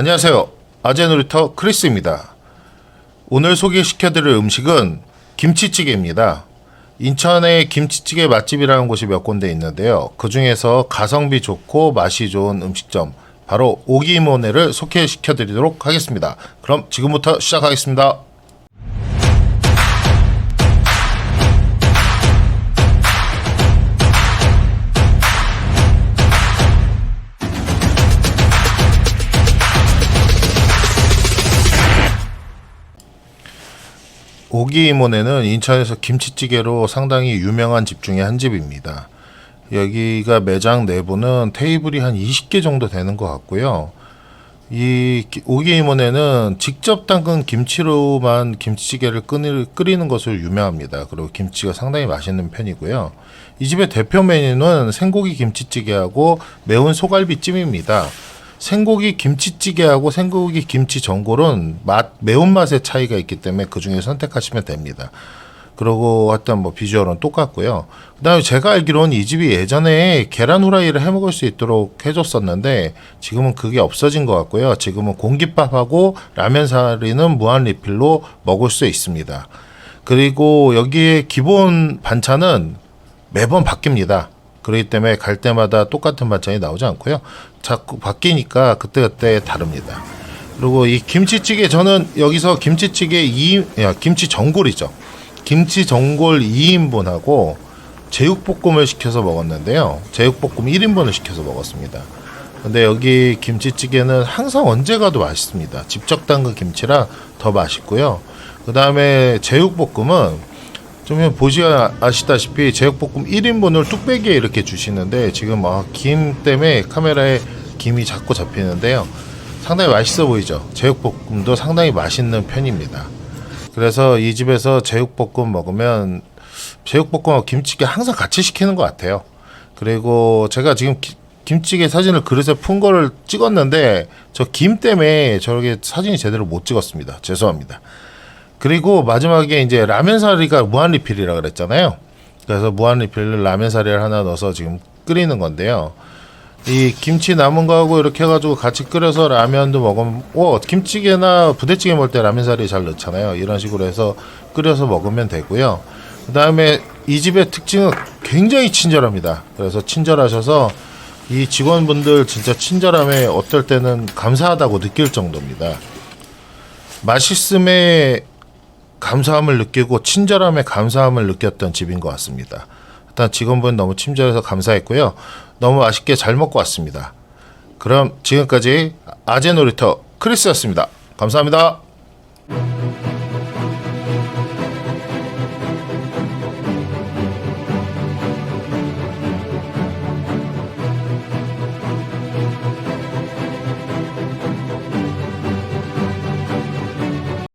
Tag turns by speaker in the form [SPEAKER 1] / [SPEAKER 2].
[SPEAKER 1] 안녕하세요. 아재놀이터 크리스입니다. 오늘 소개시켜드릴 음식은 김치찌개입니다. 인천에 김치찌개 맛집이라는 곳이 몇 군데 있는데요. 그 중에서 가성비 좋고 맛이 좋은 음식점, 바로 오기모네를 소개시켜드리도록 하겠습니다. 그럼 지금부터 시작하겠습니다. 오기모네는 인천에서 김치찌개로 상당히 유명한 집 중에 한 집입니다. 여기가 매장 내부는 테이블이 한 20개 정도 되는 것 같고요. 이 기- 오기모네는 직접 담근 김치로만 김치찌개를 끓이, 끓이는 것으로 유명합니다. 그리고 김치가 상당히 맛있는 편이고요. 이 집의 대표 메뉴는 생고기 김치찌개하고 매운 소갈비찜입니다. 생고기 김치찌개하고 생고기 김치 전골은 맛 매운맛의 차이가 있기 때문에 그 중에 선택하시면 됩니다. 그리고 하여튼 뭐 비주얼은 똑같고요. 그다음에 제가 알기로는 이 집이 예전에 계란 후라이를 해 먹을 수 있도록 해줬었는데 지금은 그게 없어진 것 같고요. 지금은 공깃밥하고 라면 사리는 무한 리필로 먹을 수 있습니다. 그리고 여기에 기본 반찬은 매번 바뀝니다. 그렇기 때문에 갈 때마다 똑같은 반찬이 나오지 않고요. 자꾸 바뀌니까 그때그때 다릅니다. 그리고 이 김치찌개 저는 여기서 김치찌개 2 야, 김치 전골이죠. 김치 전골 2인분하고 제육볶음을 시켜서 먹었는데요. 제육볶음 1인분을 시켜서 먹었습니다. 근데 여기 김치찌개는 항상 언제 가도 맛있습니다. 직접 담근 김치라 더 맛있고요. 그 다음에 제육볶음은 좀 보시 아시다시피 제육볶음 1인분을 뚝배기에 이렇게 주시는데 지금 막김 때문에 카메라에 김이 자꾸 잡히는데요. 상당히 맛있어 보이죠. 제육볶음도 상당히 맛있는 편입니다. 그래서 이 집에서 제육볶음 먹으면 제육볶음하고 김치찌개 항상 같이 시키는 것 같아요. 그리고 제가 지금 기- 김치찌개 사진을 그릇에 푼 거를 찍었는데 저 김 때문에 저렇게 사진이 제대로 못 찍었습니다. 죄송합니다. 그리고 마지막에 이제 라면 사리가 무한 리필이라 그랬잖아요. 그래서 무한 리필 라면 사리를 하나 넣어서 지금 끓이는 건데요. 이 김치 남은 거하고 이렇게 해가지고 같이 끓여서 라면도 먹으면 오 김치찌개나 부대찌개 먹을 때 라면 사리 잘 넣잖아요. 이런 식으로 해서 끓여서 먹으면 되고요. 그 다음에 이 집의 특징은 굉장히 친절합니다. 그래서 친절하셔서 이 직원분들 진짜 친절함에 어떨 때는 감사하다고 느낄 정도입니다. 맛있음에 감사함을 느끼고 친절함에 감사함을 느꼈던 집인 것 같습니다. 일단 직원분 너무 친절해서 감사했고요. 너무 맛있게 잘 먹고 왔습니다. 그럼 지금까지 아재 놀이터 크리스였습니다. 감사합니다.